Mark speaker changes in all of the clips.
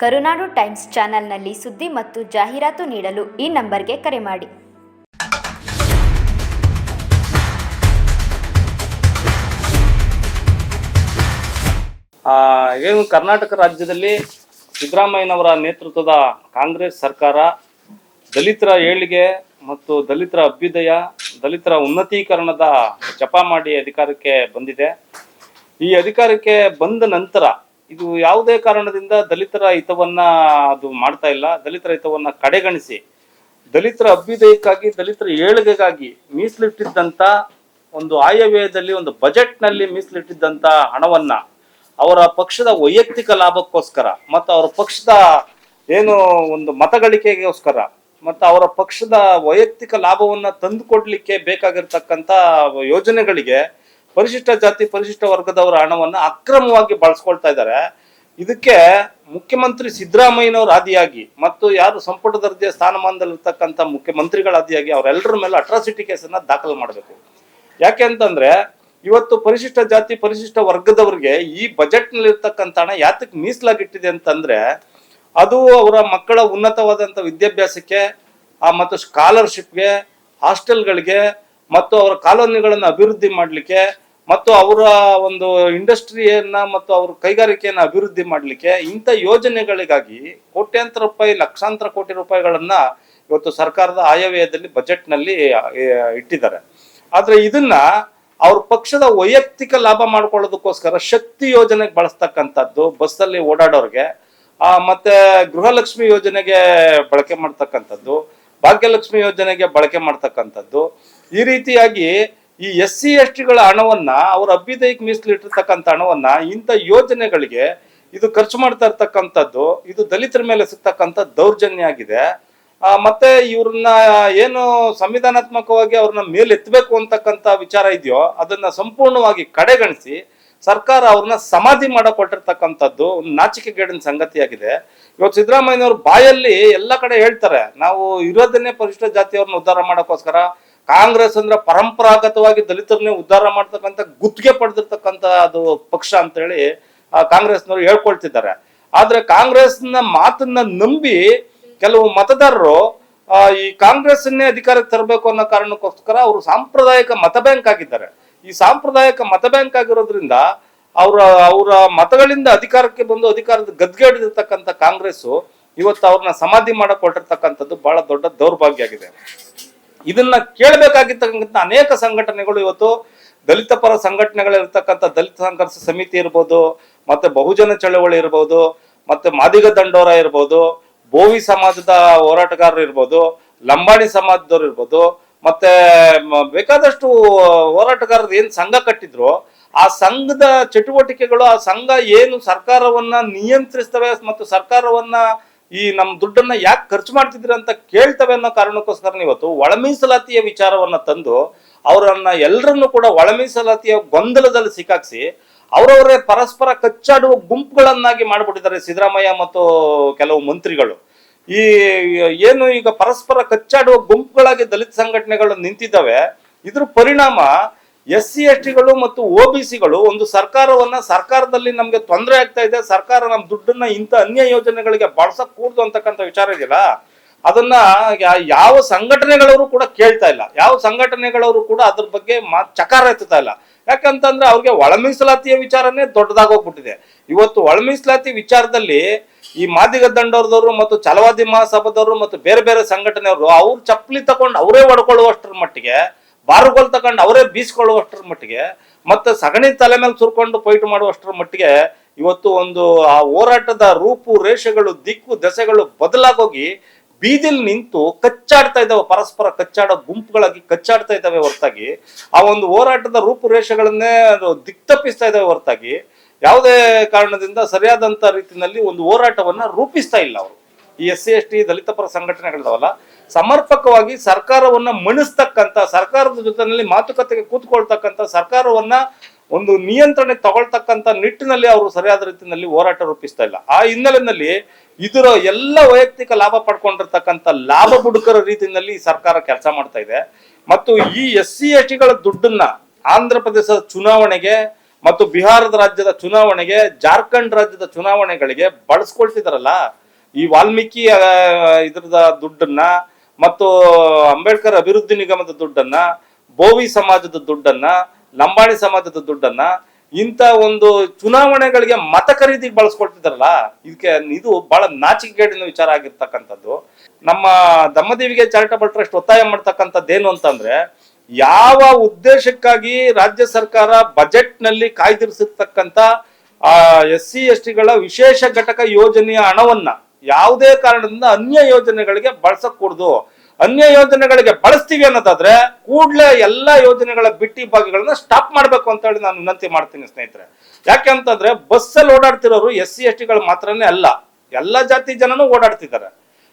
Speaker 1: ಕರುನಾಡು times ಚಾನೆಲ್ನಲ್ಲಿ ಸುದ್ದಿ ಮತ್ತು ಜಾಹೀರಾತು ನೀಡಲು ಈ ನಂಬರ್ಗೆ ಕರೆ ಮಾಡಿ.
Speaker 2: ಏನು ಕರ್ನಾಟಕ ರಾಜ್ಯದಲ್ಲಿ ಸಿದ್ದರಾಮಯ್ಯನವರ ನೇತೃತ್ವದ ಕಾಂಗ್ರೆಸ್ ಸರ್ಕಾರ ದಲಿತರ ಏಳಿಗೆ ಮತ್ತು ದಲಿತರ ಅಭ್ಯುದಯ, ದಲಿತರ ಉನ್ನತೀಕರಣದ ಜಪ ಮಾಡಿ ಅಧಿಕಾರಕ್ಕೆ ಬಂದಿದೆ. ಈ ಅಧಿಕಾರಕ್ಕೆ ಬಂದ ನಂತರ ಇದು ಯಾವುದೇ ಕಾರಣದಿಂದ ದಲಿತರ ಹಿತವನ್ನ ಅದು ಮಾಡ್ತಾ ಇಲ್ಲ. ದಲಿತರ ಹಿತವನ್ನ ಕಡೆಗಣಿಸಿ. ದಲಿತರ ಅಭ್ಯುದಯಕ್ಕಾಗಿ, ದಲಿತರ ಏಳಿಗೆಗಾಗಿ ಮೀಸಲಿಟ್ಟಿದ್ದಂತ ಒಂದು ಆಯವ್ಯಯದಲ್ಲಿ, ಒಂದು ಬಜೆಟ್ನಲ್ಲಿ ಮೀಸಲಿಟ್ಟಿದ್ದಂತ ಹಣವನ್ನ ಅವರ ಪಕ್ಷದ ವೈಯಕ್ತಿಕ ಲಾಭಕ್ಕೋಸ್ಕರ ಮತ್ತು ಅವರ ಪಕ್ಷದ ಏನು ಒಂದು ಮತಗಳಿಕೆಗೋಸ್ಕರ ಮತ್ತು ಅವರ ಪಕ್ಷದ ವೈಯಕ್ತಿಕ ಲಾಭವನ್ನು ತಂದುಕೊಡ್ಲಿಕ್ಕೆ ಬೇಕಾಗಿರ್ತಕ್ಕಂಥ ಯೋಜನೆಗಳಿಗೆ ಪರಿಶಿಷ್ಟ ಜಾತಿ, ಪರಿಶಿಷ್ಟ ವರ್ಗದವರ ಹಣವನ್ನು ಅಕ್ರಮವಾಗಿ ಬಳಸ್ಕೊಳ್ತಾ ಇದ್ದಾರೆ. ಇದಕ್ಕೆ ಮುಖ್ಯಮಂತ್ರಿ ಸಿದ್ದರಾಮಯ್ಯನವರು ಆದಿಯಾಗಿ ಮತ್ತು ಯಾರು ಸಂಪುಟ ದರ್ಜೆ ಸ್ಥಾನಮಾನದಲ್ಲಿರ್ತಕ್ಕಂಥ ಮುಖ್ಯಮಂತ್ರಿಗಳ ಆದಿಯಾಗಿ ಅವರೆಲ್ಲರ ಮೇಲೆ ಅಟ್ರಾಸಿಟಿ ಕೇಸನ್ನು ದಾಖಲು ಮಾಡಬೇಕು. ಯಾಕೆ ಅಂತಂದ್ರೆ ಇವತ್ತು ಪರಿಶಿಷ್ಟ ಜಾತಿ, ಪರಿಶಿಷ್ಟ ವರ್ಗದವರಿಗೆ ಈ ಬಜೆಟ್ನಲ್ಲಿ ಇರ್ತಕ್ಕಂಥ ಹಣ ಯಾತಕ್ಕೆ ಮೀಸಲಾಗಿಟ್ಟಿದೆ ಅಂತಂದ್ರೆ ಅದು ಅವರ ಮಕ್ಕಳ ಉನ್ನತವಾದಂಥ ವಿದ್ಯಾಭ್ಯಾಸಕ್ಕೆ ಮತ್ತು ಸ್ಕಾಲರ್ಶಿಪ್ಗೆ ಹಾಸ್ಟೆಲ್ಗಳಿಗೆ ಮತ್ತು ಅವರ ಕಾಲೋನಿಗಳನ್ನು ಅಭಿವೃದ್ಧಿ ಮಾಡಲಿಕ್ಕೆ ಮತ್ತು ಅವರ ಒಂದು ಇಂಡಸ್ಟ್ರಿಯನ್ನ ಮತ್ತು ಅವ್ರ ಕೈಗಾರಿಕೆಯನ್ನು ಅಭಿವೃದ್ಧಿ ಮಾಡಲಿಕ್ಕೆ ಇಂಥ ಯೋಜನೆಗಳಿಗಾಗಿ ಕೋಟ್ಯಾಂತರ ರೂಪಾಯಿ, ಲಕ್ಷಾಂತರ ಕೋಟಿ ರೂಪಾಯಿಗಳನ್ನ ಇವತ್ತು ಸರ್ಕಾರದ ಆಯವ್ಯಯದಲ್ಲಿ ಬಜೆಟ್ನಲ್ಲಿ ಇಟ್ಟಿದ್ದಾರೆ. ಆದರೆ ಇದನ್ನ ಅವ್ರ ಪಕ್ಷದ ವೈಯಕ್ತಿಕ ಲಾಭ ಮಾಡ್ಕೊಳ್ಳೋದಕ್ಕೋಸ್ಕರ ಶಕ್ತಿ ಯೋಜನೆಗೆ ಬಳಸ್ತಕ್ಕಂಥದ್ದು, ಬಸ್ಸಲ್ಲಿ ಓಡಾಡೋರ್ಗೆ, ಆ, ಮತ್ತೆ ಗೃಹಲಕ್ಷ್ಮಿ ಯೋಜನೆಗೆ ಬಳಕೆ ಮಾಡ್ತಕ್ಕಂಥದ್ದು, ಭಾಗ್ಯಲಕ್ಷ್ಮಿ ಯೋಜನೆಗೆ ಬಳಕೆ ಮಾಡ್ತಕ್ಕಂಥದ್ದು. ಈ ರೀತಿಯಾಗಿ ಈ ಎಸ್ ಸಿ ಎಸ್ ಟಿಗಳ ಹಣವನ್ನ ಅವ್ರ ಅಭ್ಯುದಯಕ್ಕೆ ಮೀಸಲಿಟ್ಟಿರ್ತಕ್ಕಂಥ ಹಣವನ್ನ ಇಂಥ ಯೋಜನೆಗಳಿಗೆ ಇದು ಖರ್ಚು ಮಾಡ್ತಾ ಇರ್ತಕ್ಕಂಥದ್ದು, ಇದು ದಲಿತರ ಮೇಲೆ ಸಿಗ್ತಕ್ಕಂಥ ದೌರ್ಜನ್ಯ ಆಗಿದೆ. ಮತ್ತೆ ಇವ್ರನ್ನ ಏನು ಸಂವಿಧಾನಾತ್ಮಕವಾಗಿ ಅವ್ರನ್ನ ಮೇಲೆತ್ತಬೇಕು ಅಂತಕ್ಕಂಥ ವಿಚಾರ ಇದೆಯೋ, ಅದನ್ನ ಸಂಪೂರ್ಣವಾಗಿ ಕಡೆಗಣಿಸಿ ಸರ್ಕಾರ ಅವ್ರನ್ನ ಸಮಾಧಿ ಮಾಡಿಕೊಟ್ಟಿರ್ತಕ್ಕಂಥದ್ದು ಒಂದು ನಾಚಿಕೆಗೇಡಿನ ಸಂಗತಿಯಾಗಿದೆ. ಇವತ್ತು ಸಿದ್ದರಾಮಯ್ಯನವರು ಬಾಯಲ್ಲಿ ಎಲ್ಲ ಕಡೆ ಹೇಳ್ತಾರೆ, ನಾವು ಇರೋದನ್ನೇ ಪರಿಶಿಷ್ಟ ಜಾತಿಯವ್ರನ್ನ ಉದ್ಧಾರ ಮಾಡೋಕ್ಕೋಸ್ಕರ ಕಾಂಗ್ರೆಸ್ ಅಂದ್ರೆ ಪರಂಪರಾಗತವಾಗಿ ದಲಿತರನ್ನೇ ಉದ್ಧಾರ ಮಾಡ್ತಕ್ಕಂಥ ಗುತ್ತಿಗೆ ಪಡೆದಿರ್ತಕ್ಕಂಥ ಅದು ಪಕ್ಷ ಅಂತ ಹೇಳಿ ಆ, ಕಾಂಗ್ರೆಸ್ನವರು ಹೇಳ್ಕೊಳ್ತಿದ್ದಾರೆ. ಆದ್ರೆ ಕಾಂಗ್ರೆಸ್ನ ಮಾತನ್ನ ನಂಬಿ ಕೆಲವು ಮತದಾರರು ಈ ಕಾಂಗ್ರೆಸ್ಸನ್ನೇ ಅಧಿಕಾರಕ್ಕೆ ತರಬೇಕು ಅನ್ನೋ ಕಾರಣಕ್ಕೋಸ್ಕರ ಅವರು ಸಾಂಪ್ರದಾಯಿಕ ಮತ ಬ್ಯಾಂಕ್ ಆಗಿದ್ದಾರೆ. ಈ ಸಾಂಪ್ರದಾಯಿಕ ಮತ ಬ್ಯಾಂಕ್ ಆಗಿರೋದ್ರಿಂದ ಅವರ ಅವರ ಮತಗಳಿಂದ ಅಧಿಕಾರಕ್ಕೆ ಬಂದು ಅಧಿಕಾರದ ಗದ್ಗೆ ಹಿಡಿದಿರ್ತಕ್ಕಂಥ ಕಾಂಗ್ರೆಸ್ ಇವತ್ತು ಅವ್ರನ್ನ ಸಮಾಧಿ ಮಾಡಕ್ ಬಹಳ ದೊಡ್ಡ ದೌರ್ಭಾಗ್ಯ ಆಗಿದೆ. ಇದನ್ನ ಕೇಳಬೇಕಾಗಿರ್ತಕ್ಕಂಥ ಅನೇಕ ಸಂಘಟನೆಗಳು ಇವತ್ತು ದಲಿತ ಪರ ಸಂಘಟನೆಗಳಿರ್ತಕ್ಕಂಥ ದಲಿತ ಸಂಘರ್ಷ ಸಮಿತಿ ಇರ್ಬೋದು, ಮತ್ತೆ ಬಹುಜನ ಚಳವಳಿ ಇರ್ಬೋದು, ಮತ್ತೆ ಮಾದಿಗ ದಂಡೋರ ಇರ್ಬೋದು, ಬೋವಿ ಸಮಾಜದ ಹೋರಾಟಗಾರರು ಇರ್ಬೋದು, ಲಂಬಾಣಿ ಸಮಾಜದವ್ರು ಇರ್ಬೋದು, ಮತ್ತೆ ಬೇಕಾದಷ್ಟು ಹೋರಾಟಗಾರರು ಏನ್ ಸಂಘ ಕಟ್ಟಿದ್ರು, ಆ ಸಂಘದ ಚಟುವಟಿಕೆಗಳು, ಆ ಸಂಘ ಏನು ಸರ್ಕಾರವನ್ನ ನಿಯಂತ್ರಿಸ್ತವೆ ಮತ್ತು ಸರ್ಕಾರವನ್ನ ಈ ನಮ್ಮ ದುಡ್ಡನ್ನ ಯಾಕೆ ಖರ್ಚು ಮಾಡ್ತಿದ್ರಿ ಅಂತ ಕೇಳ್ತವೆ ಅನ್ನೋ ಕಾರಣಕ್ಕೋಸ್ಕರ ಇವತ್ತು ಒಳಮೀಸಲಾತಿಯ ವಿಚಾರವನ್ನ ತಂದು ಅವರನ್ನ ಎಲ್ಲರನ್ನು ಕೂಡ ಒಳಮೀಸಲಾತಿಯ ಗೊಂದಲದಲ್ಲಿ ಸಿಕ್ಕಾಕ್ಸಿ ಅವರವರೇ ಪರಸ್ಪರ ಕಚ್ಚಾಡುವ ಗುಂಪುಗಳನ್ನಾಗಿ ಮಾಡ್ಬಿಟ್ಟಿದ್ದಾರೆ ಸಿದ್ದರಾಮಯ್ಯ ಮತ್ತು ಕೆಲವು ಮಂತ್ರಿಗಳು. ಈ, ಏನು ಈಗ ಪರಸ್ಪರ ಕಚ್ಚಾಡುವ ಗುಂಪುಗಳಾಗಿ ದಲಿತ ಸಂಘಟನೆಗಳು ನಿಂತಿದ್ದಾವೆ, ಇದ್ರ ಪರಿಣಾಮ ಎಸ್ ಸಿ ಎಸ್ ಟಿಗಳು ಮತ್ತು ಒ ಬಿ ಸಿಗಳು ಒಂದು ಸರ್ಕಾರವನ್ನ ಸರ್ಕಾರದಲ್ಲಿ ನಮಗೆ ತೊಂದರೆ ಆಗ್ತಾ ಇದೆ, ಸರ್ಕಾರ ನಮ್ಮ ದುಡ್ಡನ್ನ ಇಂಥ ಅನ್ಯ ಯೋಜನೆಗಳಿಗೆ ಬಳಸಕ್ ಕೂಡ್ದು ಅಂತಕ್ಕಂಥ ವಿಚಾರ ಇದೆಯಲ್ಲ, ಅದನ್ನ ಯಾವ ಸಂಘಟನೆಗಳವರು ಕೂಡ ಕೇಳ್ತಾ ಇಲ್ಲ. ಯಾವ ಸಂಘಟನೆಗಳವರು ಕೂಡ ಅದ್ರ ಬಗ್ಗೆ ಮಾ, ಚಕಾರ ಎತ್ತುತ್ತಾ ಇಲ್ಲ. ಯಾಕಂತಂದ್ರೆ ಅವ್ರಿಗೆ ಒಳಮೀಸಲಾತಿಯ ವಿಚಾರನೇ ದೊಡ್ಡದಾಗೋಗ್ಬಿಟ್ಟಿದೆ. ಇವತ್ತು ಒಳಮೀಸಲಾತಿ ವಿಚಾರದಲ್ಲಿ ಈ ಮಾದಿಗ ದಂಡವ್ರದವರು ಮತ್ತು ಛಲವಾದಿ ಮಹಾಸಭಾದವರು ಮತ್ತು ಬೇರೆ ಬೇರೆ ಸಂಘಟನೆಯವರು ಅವ್ರು ಚಪ್ಪಲಿ ತಗೊಂಡು ಅವರೇ ಒಡ್ಕೊಳ್ಳುವಷ್ಟರ ಮಟ್ಟಿಗೆ ಬಾರುಗೋಲ್ ತಗೊಂಡು ಅವರೇ ಬೀಸ್ಕೊಳ್ಳುವಷ್ಟರ ಮಟ್ಟಿಗೆ ಮತ್ತೆ ಸಗಣಿ ತಲೆ ಮೇಲೆ ಸುರ್ಕೊಂಡು ಪೈಟ್ ಮಾಡುವಷ್ಟರ ಮಟ್ಟಿಗೆ ಇವತ್ತು ಒಂದು ಆ ಹೋರಾಟದ ರೂಪು, ರೇಷೆಗಳು, ದಿಕ್ಕು, ದೆಸೆಗಳು ಬದಲಾಗೋಗಿ ಬೀದಿಲ್ ನಿಂತು ಕಚ್ಚಾಡ್ತಾ ಇದ್ದಾವೆ, ಪರಸ್ಪರ ಕಚ್ಚಾಡೋ ಗುಂಪುಗಳಾಗಿ ಕಚ್ಚಾಡ್ತಾ ಇದ್ದಾವೆ ಹೊರತಾಗಿ. ಆ ಒಂದು ಹೋರಾಟದ ರೂಪುರೇಷೆಗಳನ್ನೇ ದಿಕ್ತಪ್ಪಿಸ್ತಾ ಇದ್ದಾವೆ ಹೊರತಾಗಿ. ಯಾವುದೇ ಕಾರಣದಿಂದ ಸರಿಯಾದಂತ ರೀತಿಯಲ್ಲಿ ಒಂದು ಹೋರಾಟವನ್ನ ರೂಪಿಸ್ತಾ ಇಲ್ಲ ಅವರು. ಈ ಎಸ್ ಸಿ, ಎಸ್ ಟಿ ದಲಿತ ಪರ ಸಂಘಟನೆಗಳಿದಾವಲ್ಲ, ಸಮರ್ಪಕವಾಗಿ ಸರ್ಕಾರವನ್ನ ಮಣಿಸ್ತಕ್ಕಂಥ, ಸರ್ಕಾರದ ಜೊತೆನಲ್ಲಿ ಮಾತುಕತೆಗೆ ಕೂತ್ಕೊಳ್ತಕ್ಕಂಥ ಸರ್ಕಾರವನ್ನ ಒಂದು ನಿಯಂತ್ರಣ ತಗೊಳ್ತಕ್ಕಂಥ ನಿಟ್ಟಿನಲ್ಲಿ ಅವರು ಸರಿಯಾದ ರೀತಿಯಲ್ಲಿ ಹೋರಾಟ ರೂಪಿಸ್ತಾ ಇಲ್ಲ. ಆ ಹಿನ್ನೆಲೆಯಲ್ಲಿ ಇದರ ಎಲ್ಲ ವೈಯಕ್ತಿಕ ಲಾಭ ಪಡ್ಕೊಂಡಿರ್ತಕ್ಕಂಥ ಲಾಭ ಬುಡುಕರ ರೀತಿಯಲ್ಲಿ ಈ ಸರ್ಕಾರ ಕೆಲಸ ಮಾಡ್ತಾ ಇದೆ. ಮತ್ತು ಈ ಎಸ್ ಸಿ, ಎಸ್ ಟಿಗಳ ದುಡ್ಡನ್ನ ಆಂಧ್ರ ಪ್ರದೇಶದ ಚುನಾವಣೆಗೆ ಮತ್ತು ಬಿಹಾರದ ರಾಜ್ಯದ ಚುನಾವಣೆಗೆ, ಜಾರ್ಖಂಡ್ ರಾಜ್ಯದ ಚುನಾವಣೆಗಳಿಗೆ ಬಳಸ್ಕೊಳ್ತಿದಾರಲ್ಲ ಈ ವಾಲ್ಮೀಕಿ ಇದ್ರದ ದುಡ್ಡನ್ನ ಮತ್ತು ಅಂಬೇಡ್ಕರ್ ಅಭಿವೃದ್ಧಿ ನಿಗಮದ ದುಡ್ಡನ್ನ, ಬೋವಿ ಸಮಾಜದ ದುಡ್ಡನ್ನ, ಲಂಬಾಣಿ ಸಮಾಜದ ದುಡ್ಡನ್ನ ಇಂಥ ಒಂದು ಚುನಾವಣೆಗಳಿಗೆ ಮತ ಖರೀದಿಗೆ ಬಳಸ್ಕೊಳ್ತಿದಾರಲ್ಲ ಇದಕ್ಕೆ ಇದು ಬಹಳ ನಾಚಿಕೆಗೇಡಿನ ವಿಚಾರ ಆಗಿರ್ತಕ್ಕಂಥದ್ದು. ನಮ್ಮ ದಮ್ಮದೇವಿಗೆ ಚಾರಿಟಬಲ್ ಟ್ರಸ್ಟ್ ಒತ್ತಾಯ ಮಾಡ್ತಕ್ಕಂಥದ್ದೇನು ಅಂತಂದ್ರೆ, ಯಾವ ಉದ್ದೇಶಕ್ಕಾಗಿ ರಾಜ್ಯ ಸರ್ಕಾರ ಬಜೆಟ್ನಲ್ಲಿ ಕಾಯ್ದಿರಿಸಿರ್ತಕ್ಕಂಥ ಎಸ್ ಸಿ ಎಸ್ ಟಿಗಳ ವಿಶೇಷ ಘಟಕ ಯೋಜನೆಯ ಹಣವನ್ನ ಯಾವುದೇ ಕಾರಣದಿಂದ ಅನ್ಯ ಯೋಜನೆಗಳಿಗೆ ಬಳಸಕೂಡ್ದು. ಅನ್ಯ ಯೋಜನೆಗಳಿಗೆ ಬಳಸ್ತೀವಿ ಅನ್ನೋದಾದ್ರೆ ಕೂಡಲೇ ಎಲ್ಲಾ ಯೋಜನೆಗಳ ಬಿಟ್ಟಿ ಭಾಗಗಳನ್ನ ಸ್ಟಾಪ್ ಮಾಡ್ಬೇಕು ಅಂತ ಹೇಳಿ ನಾನು ವಿನಂತಿ ಮಾಡ್ತೀನಿ ಸ್ನೇಹಿತರೆ. ಯಾಕೆ ಅಂತಂದ್ರೆ ಬಸ್ಸಲ್ಲಿ ಓಡಾಡ್ತಿರೋರು ಎಸ್ ಸಿ ಎಸ್ ಟಿಗಳು ಮಾತ್ರನೇ ಅಲ್ಲ, ಎಲ್ಲ ಜಾತಿ ಜನನೂ ಓಡಾಡ್ತಿದ್ದಾರೆ.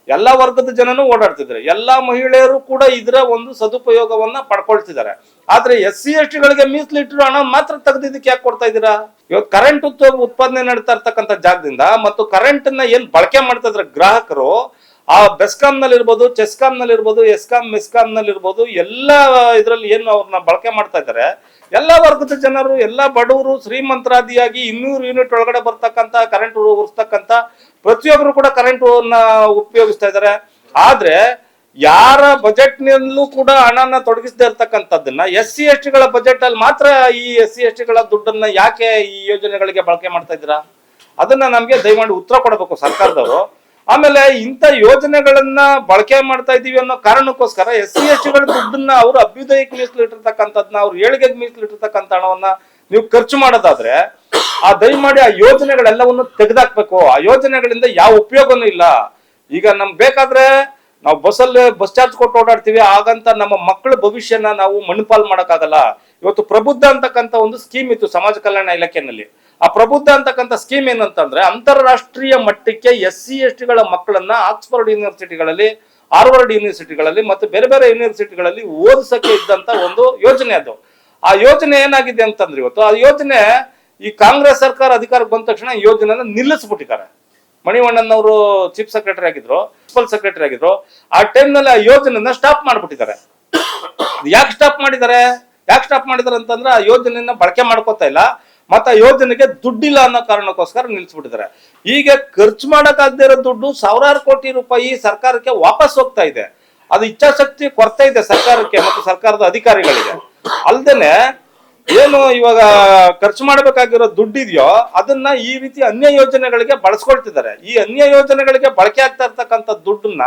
Speaker 2: ಎಲ್ಲ ವರ್ಗದ ಜನನು ಓಡಾಡ್ತಿದ್ದಾರೆ. ಎಲ್ಲಾ ಮಹಿಳೆಯರು ಕೂಡ ಇದರ ಒಂದು ಸದುಪಯೋಗವನ್ನ ಪಡ್ಕೊಳ್ತಿದ್ದಾರೆ. ಆದ್ರೆ ಎಸ್ ಸಿ ಎಸ್ ಟಿಗಳಿಗೆ ಮೀಸಲಿಟ್ಟಿರೋ ಹಣ ಮಾತ್ರ ತೆಗೆದಿದ್ದಕ್ಕೆ ಯಾಕೆ ಕೊಡ್ತಾ ಇದ್ದೀರಾ? ಇವತ್ತು ಕರೆಂಟ್ ಉತ್ಪಾದನೆ ನಡೀತಾ ಇರ್ತಕ್ಕಂಥ ಜಾಗದಿಂದ ಮತ್ತು ಕರೆಂಟ್ನ ಏನ್ ಬಳಕೆ ಮಾಡ್ತಾ ಇದ್ರೆ ಗ್ರಾಹಕರು ಆ ಬೆಸ್ಕಾಂ ನಲ್ಲಿ ಇರ್ಬೋದು ಚೆಸ್ಕಾಂ ನಲ್ಲಿ ಇರ್ಬೋದು ಎಸ್ಕಾಂ ಮೆಸ್ಕಾಂ ನಲ್ಲಿ ಇರ್ಬೋದು ಎಲ್ಲ ಇದ್ರಲ್ಲಿ ಏನು ಅವ್ರನ್ನ ಬಳಕೆ ಮಾಡ್ತಾ ಇದ್ದಾರೆ, ಎಲ್ಲ ವರ್ಗದ ಜನರು, ಎಲ್ಲ ಬಡವರು ಶ್ರೀಮಂತರಾದಿಯಾಗಿ ಇನ್ನೂರು ಯೂನಿಟ್ ಒಳಗಡೆ ಬರ್ತಕ್ಕಂತ ಕರೆಂಟ್ ಉರಿಸ್ತಕ್ಕಂತ ಪ್ರತಿಯೊಬ್ಬರು ಕೂಡ ಕರೆಂಟ್ ಉಪಯೋಗಿಸ್ತಾ ಇದ್ದಾರೆ. ಆದ್ರೆ ಯಾರ ಬಜೆಟ್ ನಲ್ಲೂ ಕೂಡ ಹಣನ ತೊಡಗಿಸದೇ ಇರ್ತಕ್ಕಂಥದ್ದನ್ನ ಎಸ್ ಸಿ ಎಸ್ ಟಿಗಳ ಬಜೆಟ್ ಅಲ್ಲಿ ಮಾತ್ರ ಈ ಎಸ್ ಸಿ ಎಸ್ ಟಿಗಳ ದುಡ್ಡನ್ನ ಯಾಕೆ ಈ ಯೋಜನೆಗಳಿಗೆ ಬಳಕೆ ಮಾಡ್ತಾ ಇದ್ದೀರಾ? ಅದನ್ನ ನಮ್ಗೆ ದಯಮಾಡಿ ಉತ್ತರ ಕೊಡಬೇಕು ಸರ್ಕಾರದವರು. ಆಮೇಲೆ ಇಂಥ ಯೋಜನೆಗಳನ್ನ ಬಳಕೆ ಮಾಡ್ತಾ ಇದೀವಿ ಅನ್ನೋ ಕಾರಣಕ್ಕೋಸ್ಕರ ಎಸ್ ಸಿ ಎಚ್ಗಳ ದುಡ್ಡನ್ನ ಅವರು ಅಭ್ಯುದಯಕ್ಕೆ ಮೀಸಲಿಟ್ಟಿರ್ತಕ್ಕಂಥದ್ನ, ಅವ್ರು ಏಳಿಗೆಗೆ ಮೀಸಲಿಟ್ಟಿರ್ತಕ್ಕಂಥ ಹಣವನ್ನ ನೀವು ಖರ್ಚು ಮಾಡೋದಾದ್ರೆ, ಆ ದಯಮಾಡಿ ಆ ಯೋಜನೆಗಳೆಲ್ಲವನ್ನು ತೆಗೆದಾಕ್ಬೇಕು. ಆ ಯೋಜನೆಗಳಿಂದ ಯಾವ ಉಪಯೋಗನೂ ಇಲ್ಲ. ಈಗ ನಮ್ ಬೇಕಾದ್ರೆ ನಾವು ಬಸ್ಸಲ್ಲಿ ಬಸ್ ಚಾರ್ಜ್ ಕೊಟ್ಟು ಓಡಾಡ್ತೀವಿ ಆಗಂತ ನಮ್ಮ ಮಕ್ಕಳ ಭವಿಷ್ಯನ ನಾವು ಮಣ್ಣುಪಾಲ್ ಮಾಡಕ್ಕಾಗಲ್ಲ. ಇವತ್ತು ಪ್ರಬುದ್ಧ ಅಂತಕ್ಕಂಥ ಒಂದು ಸ್ಕೀಮ್ ಇತ್ತು ಸಮಾಜ ಕಲ್ಯಾಣ ಇಲಾಖೆನಲ್ಲಿ. ಆ ಪ್ರಬುದ್ಧ ಅಂತಕ್ಕಂಥ ಸ್ಕೀಮ್ ಏನಂತಂದ್ರೆ ಅಂತಾರಾಷ್ಟ್ರೀಯ ಮಟ್ಟಕ್ಕೆ ಎಸ್ ಸಿ ಎಸ್ ಟಿಗಳ ಮಕ್ಕಳನ್ನ ಆಕ್ಸ್ಫರ್ಡ್ ಯೂನಿವರ್ಸಿಟಿಗಳಲ್ಲಿ, ಹಾರ್ವರ್ಡ್ ಯೂನಿವರ್ಸಿಟಿಗಳಲ್ಲಿ ಮತ್ತು ಬೇರೆ ಬೇರೆ ಯೂನಿವರ್ಸಿಟಿಗಳಲ್ಲಿ ಓದಿಸಕ್ಕೆ ಇದ್ದಂತ ಒಂದು ಯೋಜನೆ ಅದು. ಆ ಯೋಜನೆ ಏನಾಗಿದೆ ಅಂತಂದ್ರೆ ಇವತ್ತು ಆ ಯೋಜನೆ ಈ ಕಾಂಗ್ರೆಸ್ ಸರ್ಕಾರ ಅಧಿಕಾರಕ್ಕೆ ಬಂದ ತಕ್ಷಣ ಈ ಯೋಜನೆನ ನಿಲ್ಲಿಸ್ಬಿಟ್ಟಿದ್ದಾರೆ. ಮಣಿವಣ್ಣನವರು ಚೀಫ್ ಸೆಕ್ರೆಟರಿ ಆಗಿದ್ರು ಪ್ರಿನ್ಸಿಪಲ್ ಸೆಕ್ರೆಟರಿ ಆಗಿದ್ರು, ಆ ಟೈಮ್ನಲ್ಲಿ ಆ ಯೋಜನೆನ ಸ್ಟಾಪ್ ಮಾಡ್ಬಿಟ್ಟಿದ್ದಾರೆ. ಯಾಕೆ ಸ್ಟಾಪ್ ಮಾಡಿದ್ದಾರೆ? ಯಾಕೆ ಸ್ಟಾಪ್ ಮಾಡಿದ್ದಾರೆ ಅಂತಂದ್ರೆ ಆ ಯೋಜನೆಯನ್ನ ಬಳಕೆ ಮಾಡ್ಕೋತಾ ಇಲ್ಲ. ಮತ್ತೆ ಆ ಯೋಜನೆಗೆ ದುಡ್ಡಿಲ್ಲ ಅನ್ನೋ ಕಾರಣಕ್ಕೋಸ್ಕರ ನಿಲ್ಸ್ಬಿಟ್ಟಿದ್ದಾರೆ. ಈಗ ಖರ್ಚು ಮಾಡಕ್ಕಾಗದೇ ಇರೋ ದುಡ್ಡು ಸಾವಿರಾರು ಕೋಟಿ ರೂಪಾಯಿ ಸರ್ಕಾರಕ್ಕೆ ವಾಪಸ್ ಹೋಗ್ತಾ ಇದೆ. ಅದು ಇಚ್ಛಾಶಕ್ತಿ ಕೊರತೆ ಇದೆ ಸರ್ಕಾರಕ್ಕೆ ಮತ್ತು ಸರ್ಕಾರದ ಅಧಿಕಾರಿಗಳಿಗೆ. ಅಲ್ದೇನೆ ಏನು ಇವಾಗ ಖರ್ಚು ಮಾಡಬೇಕಾಗಿರೋ ದುಡ್ಡಿದೆಯೋ ಅದನ್ನ ಈ ರೀತಿ ಅನ್ಯ ಯೋಜನೆಗಳಿಗೆ ಬಳಸ್ಕೊಳ್ತಿದ್ದಾರೆ. ಈ ಅನ್ಯ ಯೋಜನೆಗಳಿಗೆ ಬಳಕೆ ಆಗ್ತಾ ಇರ್ತಕ್ಕಂಥ ದುಡ್ಡನ್ನ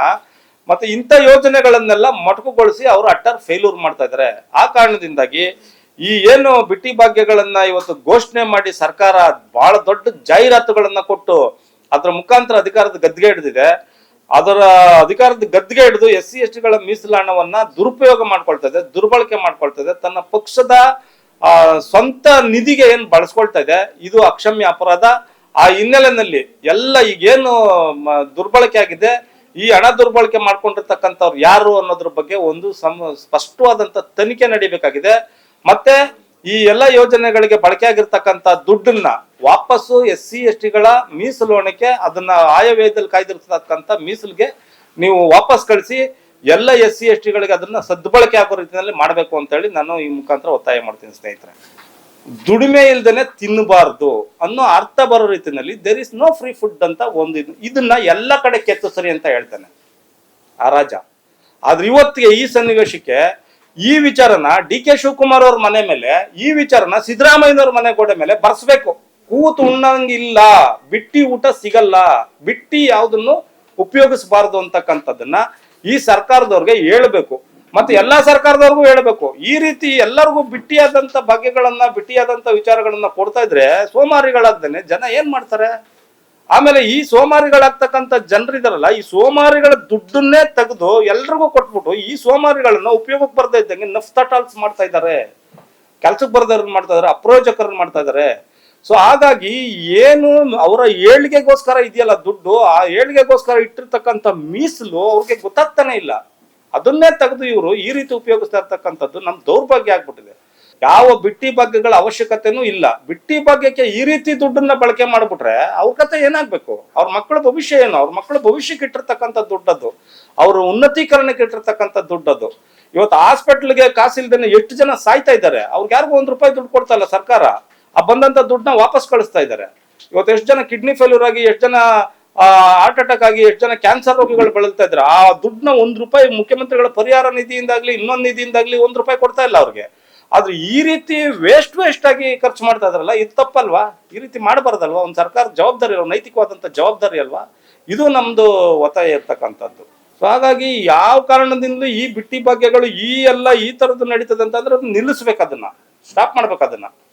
Speaker 2: ಮತ್ತೆ ಇಂಥ ಯೋಜನೆಗಳನ್ನೆಲ್ಲ ಮೊಟಕುಗೊಳಿಸಿ ಅವರು ಅಟ್ಟರ್ ಫೇಲ್ಯೂರ್ ಮಾಡ್ತಾ ಇದ್ದಾರೆ. ಆ ಕಾರಣದಿಂದಾಗಿ ಈ ಏನು ಬಿಟ್ಟಿ ಭಾಗ್ಯಗಳನ್ನ ಇವತ್ತು ಘೋಷಣೆ ಮಾಡಿ ಸರ್ಕಾರ ಬಹಳ ದೊಡ್ಡ ಜಾಹೀರಾತುಗಳನ್ನ ಕೊಟ್ಟು ಅದರ ಮುಖಾಂತರ ಅಧಿಕಾರದ ಗದ್ದಿಗೆ ಹಿಡಿದಿದೆ. ಅದರ ಅಧಿಕಾರದ ಗದ್ದಿಗೆ ಹಿಡಿದು ಎಸ್ ಸಿ ಎಸ್ ಟಿಗಳ ಮೀಸಲು ಹಣವನ್ನ ದುರುಪಯೋಗ ಮಾಡ್ಕೊಳ್ತದೆ ದುರ್ಬಳಕೆ ಮಾಡ್ಕೊಳ್ತದೆ ತನ್ನ ಪಕ್ಷದ ಸ್ವಂತ ನಿಧಿಗೆ ಏನ್ ಬಳಸ್ಕೊಳ್ತಾ ಇದೆ, ಇದು ಅಕ್ಷಮ್ಯ ಅಪರಾಧ. ಆ ಹಿನ್ನೆಲೆಯಲ್ಲಿ ಎಲ್ಲ ಈಗೇನು ದುರ್ಬಳಕೆ ಆಗಿದೆ, ಈ ಹಣ ದುರ್ಬಳಕೆ ಮಾಡ್ಕೊಂಡಿರ್ತಕ್ಕಂಥವ್ರು ಯಾರು ಅನ್ನೋದ್ರ ಬಗ್ಗೆ ಒಂದು ಸಮ, ಸ್ಪಷ್ಟವಾದಂತ ತನಿಖೆ ನಡಿಬೇಕಾಗಿದೆ. ಮತ್ತೆ ಈ ಎಲ್ಲ ಯೋಜನೆಗಳಿಗೆ ಬಳಕೆ ಆಗಿರ್ತಕ್ಕಂಥ ದುಡ್ಡನ್ನ ವಾಪಸ್ಸು ಎಸ್ ಸಿ ಎಸ್ ಟಿಗಳ ಮೀಸಲು ಹಣಕ್ಕೆ ಅದನ್ನ ಆಯವ್ಯಯದಲ್ಲಿ ಕಾಯ್ದಿರ್ತಕ್ಕಂಥ ಮೀಸಲಿಗೆ ನೀವು ವಾಪಸ್ ಕಳಿಸಿ ಎಲ್ಲ ಎಸ್ ಸಿ ಎಸ್ ಟಿಗಳಿಗೆ ಅದನ್ನ ಸದ್ಬಳಕೆ ಆಗೋ ರೀತಿಯಲ್ಲಿ ಮಾಡಬೇಕು ಅಂತ ಹೇಳಿ ನಾನು ಈ ಮುಖಾಂತರ ಒತ್ತಾಯ ಮಾಡ್ತೀನಿ ಸ್ನೇಹಿತರೆ. ದುಡಿಮೆ ಇಲ್ದೇನೆ ತಿನ್ನಬಾರ್ದು ಅನ್ನೋ ಅರ್ಥ ಬರೋ ರೀತಿಯಲ್ಲಿ there is no free food ಅಂತ ಒಂದು ಇದು- ಇದನ್ನ ಎಲ್ಲ ಕಡೆ ಕೆತ್ತು ಸರಿ ಅಂತ ಹೇಳ್ತಾನೆ. ಆ ರಾಜ. ಆದ್ರೆ ಇವತ್ತಿಗೆ ಈ ಸನ್ನಿವೇಶಕ್ಕೆ ಈ ವಿಚಾರನ ಡಿ ಕೆ ಶಿವಕುಮಾರ್ ಅವ್ರ ಮನೆ ಮೇಲೆ, ಈ ವಿಚಾರನ ಸಿದ್ದರಾಮಯ್ಯನವ್ರ ಮನೆ ಗೋಡೆ ಮೇಲೆ ಬರ್ಸ್ಬೇಕು. ಕೂತು ಉಣ್ಣಂಗಿಲ್ಲ, ಬಿಟ್ಟಿ ಊಟ ಸಿಗಲ್ಲ, ಬಿಟ್ಟಿ ಯಾವುದನ್ನು ಉಪಯೋಗಿಸಬಾರದು ಅಂತಕ್ಕಂಥದ್ದನ್ನ ಈ ಸರ್ಕಾರದವ್ರಿಗೆ ಹೇಳ್ಬೇಕು. ಮತ್ತೆ ಎಲ್ಲಾ ಸರ್ಕಾರದವ್ರಿಗೂ ಹೇಳ್ಬೇಕು. ಈ ರೀತಿ ಎಲ್ಲರಿಗೂ ಬಿಟ್ಟಿಯಾದಂತ ಬಗೆಗಳನ್ನ ಬಿಟ್ಟಿಯಾದಂತ ವಿಚಾರಗಳನ್ನ ಕೊಡ್ತಾ ಇದ್ರೆ ಸೋಮಾರಿಗಳಾಗ್ದೇನೆ ಜನ ಏನ್ ಮಾಡ್ತಾರೆ? ಆಮೇಲೆ ಈ ಸೋಮಾರಿಗಳಾಗ್ತಕ್ಕಂಥ ಜನರಿದಾರಲ್ಲ, ಈ ಸೋಮಾರಿಗಳ ದುಡ್ಡನ್ನೇ ತೆಗೆದು ಎಲ್ರಿಗೂ ಕೊಟ್ಬಿಟ್ಟು ಈ ಸೋಮಾರಿಗಳನ್ನ ಉಪಯೋಗಕ್ಕೆ ಬರ್ತಾ ಇದ್ದಂಗೆ ನಫ್ತಾಟಾಲ್ಸ್ ಮಾಡ್ತಾ ಇದ್ದಾರೆ. ಕೆಲ್ಸಕ್ಕೆ ಬರ್ದವ್ರನ್ನ ಮಾಡ್ತಾ ಇದಾರೆ ಅಪ್ರಯೋಜಕರನ್ನ ಮಾಡ್ತಾ ಇದ್ದಾರೆ. ಸೊ ಹಾಗಾಗಿ ಏನು ಅವರ ಏಳಿಗೆಗೋಸ್ಕರ ಇದೆಯಲ್ಲ ದುಡ್ಡು, ಆ ಏಳಿಗೆಗೋಸ್ಕರ ಇಟ್ಟಿರ್ತಕ್ಕಂಥ ಮೀಸಲು ಅವ್ರಿಗೆ ಗೊತ್ತಾಗ್ತಾನೆ ಇಲ್ಲ. ಅದನ್ನೇ ತೆಗೆದು ಇವರು ಈ ರೀತಿ ಉಪಯೋಗಿಸ್ತಾ ಇರ್ತಕ್ಕಂಥದ್ದು ನಮ್ ದೌರ್ಭಾಗ್ಯ ಆಗ್ಬಿಟ್ಟಿದೆ. ಯಾವ ಬಿಟ್ಟಿ ಭಾಗ್ಯಗಳ ಅವಶ್ಯಕತೆನೂ ಇಲ್ಲ. ಬಿಟ್ಟಿ ಭಾಗ್ಯಕ್ಕೆ ಈ ರೀತಿ ದುಡ್ಡನ್ನ ಬಳಕೆ ಮಾಡ್ಬಿಟ್ರೆ ಅವ್ರ ಕತೆ ಏನಾಗ್ಬೇಕು? ಅವ್ರ ಮಕ್ಕಳ ಭವಿಷ್ಯ ಏನು? ಅವ್ರ ಮಕ್ಕಳ ಭವಿಷ್ಯಕ್ಕೆ ಇಟ್ಟಿರ್ತಕ್ಕಂಥ ದುಡ್ಡದು. ಅವ್ರ ಉನ್ನತೀಕರಣಕ್ಕೆ ಇಟ್ಟಿರ್ತಕ್ಕಂಥ ದುಡ್ಡದು. ಇವತ್ತು ಹಾಸ್ಪಿಟ್ಲ್ಗೆ ಕಾಸಿಲ್ದೇನೆ ಎಷ್ಟು ಜನ ಸಾಯ್ತಾ ಇದ್ದಾರೆ? ಅವ್ರಿಗೆ ಯಾರಿಗೂ ಒಂದು ರೂಪಾಯಿ ದುಡ್ಡು ಕೊಡ್ತಾ ಇಲ್ಲ ಸರ್ಕಾರ. ಆ ಬಂದಂತ ದುಡ್ಡನ್ನ ವಾಪಸ್ ಕಳಿಸ್ತಾ ಇದ್ದಾರೆ. ಇವತ್ತು ಎಷ್ಟು ಜನ ಕಿಡ್ನಿ ಫೇಲ್ಯೂರ್ ಆಗಿ, ಎಷ್ಟು ಜನ ಹಾರ್ಟ್ ಅಟ್ಯಾಕ್ ಆಗಿ, ಎಷ್ಟು ಜನ ಕ್ಯಾನ್ಸರ್ ರೋಗಿಗಳು ಬಳಲ್ತಾ ಇದ್ದಾರೆ? ಆ ದುಡ್ಡನ್ನ ಒಂದು ರೂಪಾಯಿ ಮುಖ್ಯಮಂತ್ರಿಗಳ ಪರಿಹಾರ ನಿಧಿಯಿಂದಾಗ್ಲಿ, ಇನ್ನೊಂದು ನಿಧಿಯಿಂದಾಗ್ಲಿ ಒಂದು ರೂಪಾಯಿ ಕೊಡ್ತಾ ಇಲ್ಲ ಅವ್ರಿಗೆ. ಆದ್ರೆ ಈ ರೀತಿ ವೇಸ್ಟ್ ವೇಸ್ಟ್ ಆಗಿ ಖರ್ಚು ಮಾಡ್ತಾ ಇದ್ರಲ್ಲ, ಇದು ತಪ್ಪಲ್ವಾ? ಈ ರೀತಿ ಮಾಡಬಾರ್ದಲ್ವಾ? ಒಂದು ಸರ್ಕಾರದ ಜವಾಬ್ದಾರಿ ಅಲ್ವಾ? ನೈತಿಕವಾದಂತ ಜವಾಬ್ದಾರಿ ಅಲ್ವಾ? ಇದು ನಮ್ದು ಒತ್ತಾಯ ಇರ್ತಕ್ಕಂಥದ್ದು. ಸೊ ಹಾಗಾಗಿ ಯಾವ ಕಾರಣದಿಂದಲೂ ಈ ಬಿಟ್ಟಿ ಭಾಗ್ಯಗಳು ಈ ಎಲ್ಲ ಈ ಥರದ್ದು ನಡೀತದೆ ಅಂತಂದ್ರೆ ಅದನ್ನ ನಿಲ್ಲಿಸ್ಬೇಕು ಅದನ್ನ. ಸ್ಟಾಪ್ ಮಾಡ್ಬೇಕು ಅದನ್ನ.